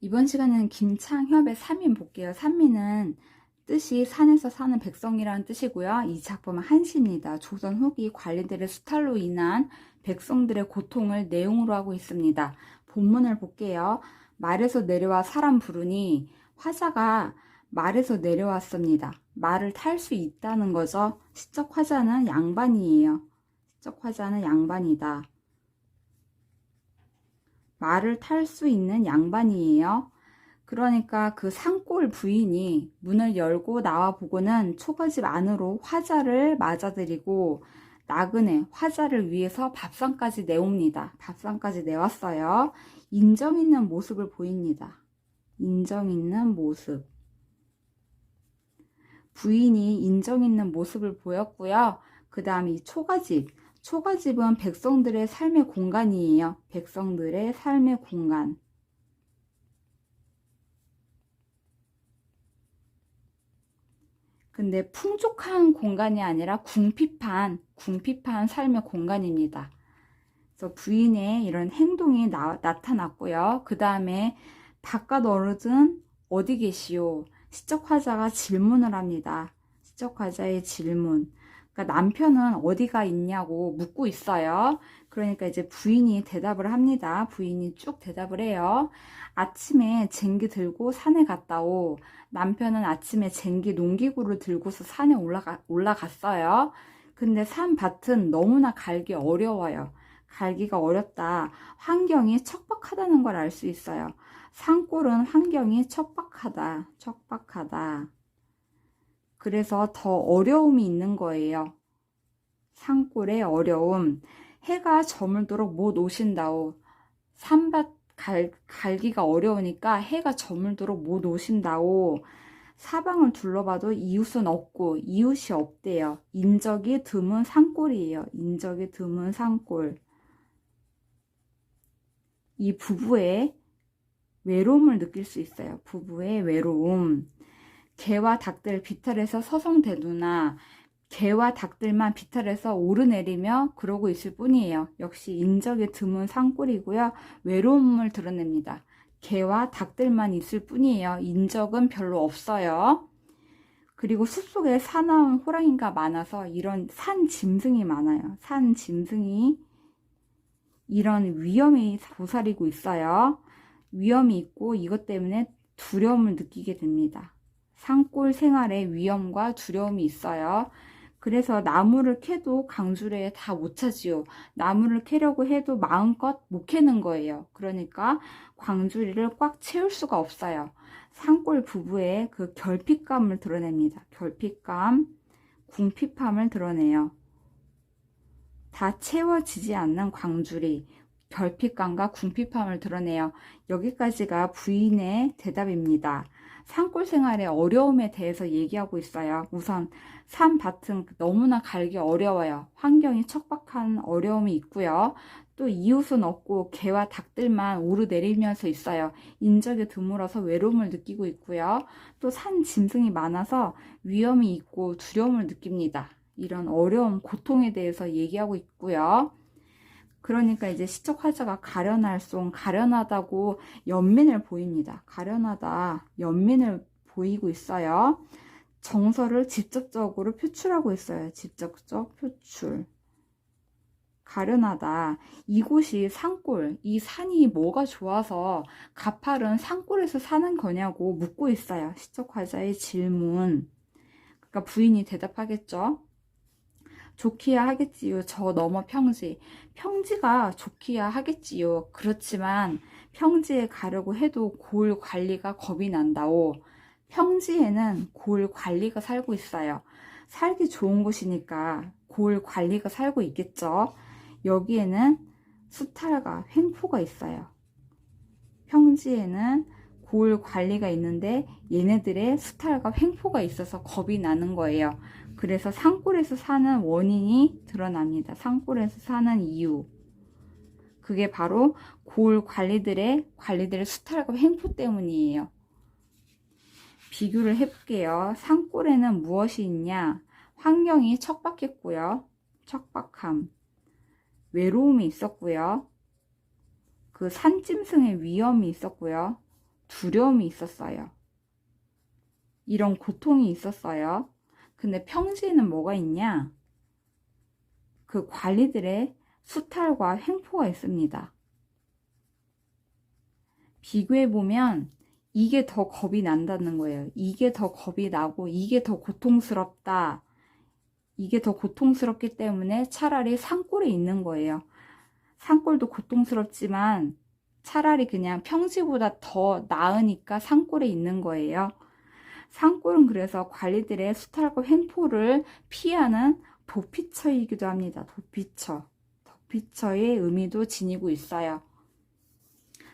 이번 시간에는 김창협의 산민 볼게요. 산민은 뜻이 산에서 사는 백성이라는 뜻이고요. 이 작품은 한시입니다. 조선 후기 관리들의 수탈로 인한 백성들의 고통을 내용으로 하고 있습니다. 본문을 볼게요. 말에서 내려와 사람 부르니 화자가 말에서 내려왔습니다. 말을 탈 수 있다는 거죠. 시적 화자는 양반이에요. 시적 화자는 양반이다. 말을 탈 수 있는 양반이에요. 그러니까 그 산골 부인이 문을 열고 나와 보고는 초가집 안으로 화자를 맞아들이고 나그네 화자를 위해서 밥상까지 내옵니다. 밥상까지 내왔어요. 인정 있는 모습을 보입니다. 인정 있는 모습. 부인이 인정 있는 모습을 보였고요. 그 다음 이 초가집. 초가집은 백성들의 삶의 공간이에요. 백성들의 삶의 공간. 근데 풍족한 공간이 아니라 궁핍한, 궁핍한 삶의 공간입니다. 그래서 부인의 이런 행동이 나, 나타났고요. 그 다음에 바깥 어르신 어디 계시오? 시적 화자가 질문을 합니다. 시적 화자의 질문. 그러니까 남편은 어디가 있냐고 묻고 있어요. 그러니까 이제 부인이 대답을 합니다. 부인이 쭉 대답을 해요. 아침에 쟁기 들고 산에 갔다 오. 남편은 아침에 쟁기 농기구를 들고서 산에 올라가, 올라갔어요. 근데 산 밭은 너무나 갈기 어려워요. 갈기가 어렵다. 환경이 척박하다는 걸 알 수 있어요. 산골은 환경이 척박하다. 척박하다. 그래서 더 어려움이 있는 거예요. 산골의 어려움. 해가 저물도록 못 오신다오. 산밭 갈, 갈기가 어려우니까 해가 저물도록 못 오신다오. 사방을 둘러봐도 이웃은 없고 이웃이 없대요. 인적이 드문 산골이에요. 인적이 드문 산골. 이 부부의 외로움을 느낄 수 있어요. 부부의 외로움. 개와 닭들 비탈에서 서성대두나 개와 닭들만 비탈에서 오르내리며 그러고 있을 뿐이에요. 역시 인적이 드문 산골이고요. 외로움을 드러냅니다. 개와 닭들만 있을 뿐이에요. 인적은 별로 없어요. 그리고 숲속에 사나운 호랑이가 많아서 이런 산 짐승이 많아요. 산 짐승이 이런 위험이 도사리고 있어요. 위험이 있고 이것 때문에 두려움을 느끼게 됩니다. 산골 생활에 위험과 두려움이 있어요. 그래서 나무를 캐도 강주래에 다 못 차지요. 나무를 캐려고 해도 마음껏 못 캐는 거예요. 그러니까 광주리를 꽉 채울 수가 없어요. 산골 부부의 그 결핍감을 드러냅니다. 결핍감, 궁핍함을 드러내요. 다 채워지지 않는 광주리, 결핍감과 궁핍함을 드러내요. 여기까지가 부인의 대답입니다. 산골 생활의 어려움에 대해서 얘기하고 있어요. 우선 산 밭은 너무나 갈기 어려워요. 환경이 척박한 어려움이 있고요. 또 이웃은 없고 개와 닭들만 오르내리면서 있어요. 인적이 드물어서 외로움을 느끼고 있고요. 또 산 짐승이 많아서 위험이 있고 두려움을 느낍니다. 이런 어려움, 고통에 대해서 얘기하고 있고요. 그러니까 이제 시적 화자가 가련할 송, 가련하다고 연민을 보입니다. 가련하다, 연민을 보이고 있어요. 정서를 직접적으로 표출하고 있어요. 직접적 표출. 가련하다. 이곳이 산골, 이 산이 뭐가 좋아서 가팔은 산골에서 사는 거냐고 묻고 있어요. 시적 화자의 질문. 그러니까 부인이 대답하겠죠. 좋기야 하겠지요. 저 너머 평지. 평지가 좋기야 하겠지요. 그렇지만 평지에 가려고 해도 골 관리가 겁이 난다오. 평지에는 골 관리가 살고 있어요. 살기 좋은 곳이니까 골 관리가 살고 있겠죠. 여기에는 수탈과 횡포가 있어요. 평지에는 골 관리가 있는데 얘네들의 수탈과 횡포가 있어서 겁이 나는 거예요. 그래서 산골에서 사는 원인이 드러납니다. 산골에서 사는 이유. 그게 바로 골 관리들의 관리들의 수탈과 횡포 때문이에요. 비교를 해볼게요. 산골에는 무엇이 있냐? 환경이 척박했고요. 척박함. 외로움이 있었고요. 그 산짐승의 위험이 있었고요. 두려움이 있었어요. 이런 고통이 있었어요. 근데 평지에는 뭐가 있냐? 그 관리들의 수탈과 횡포가 있습니다. 비교해보면 이게 더 겁이 난다는 거예요. 이게 더 겁이 나고 이게 더 고통스럽다. 이게 더 고통스럽기 때문에 차라리 산골에 있는 거예요. 산골도 고통스럽지만 차라리 그냥 평지보다 더 나으니까 산골에 있는 거예요. 산골은 그래서 관리들의 수탈과 횡포를 피하는 도피처이기도 합니다. 도피처. 도피처의 의미도 지니고 있어요.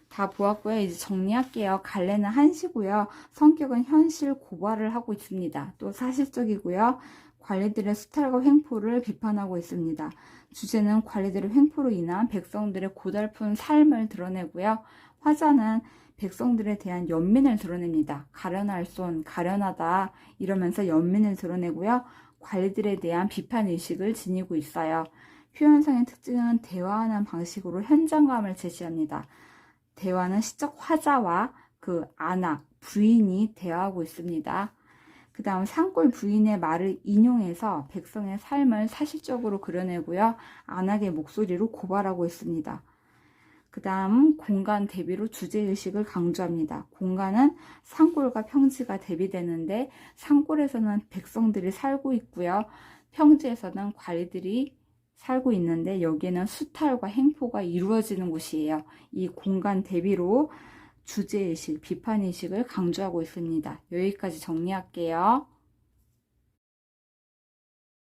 다 보았고요. 이제 정리할게요. 갈래는 한시고요. 성격은 현실 고발을 하고 있습니다. 또 사실적이고요. 관리들의 수탈과 횡포를 비판하고 있습니다. 주제는 관리들의 횡포로 인한 백성들의 고달픈 삶을 드러내고요. 화자는 백성들에 대한 연민을 드러냅니다. 가련할 손, 가련하다 이러면서 연민을 드러내고요. 관리들에 대한 비판 의식을 지니고 있어요. 표현상의 특징은 대화하는 방식으로 현장감을 제시합니다. 대화는 시적 화자와 그 안악, 부인이 대화하고 있습니다. 그 다음 산골 부인의 말을 인용해서 백성의 삶을 사실적으로 그려내고요. 안악의 목소리로 고발하고 있습니다. 그 다음 공간 대비로 주제의식을 강조합니다. 공간은 산골과 평지가 대비되는데 산골에서는 백성들이 살고 있고요. 평지에서는 관리들이 살고 있는데 여기에는 수탈과 행포가 이루어지는 곳이에요. 이 공간 대비로 주제의식, 비판의식을 강조하고 있습니다. 여기까지 정리할게요.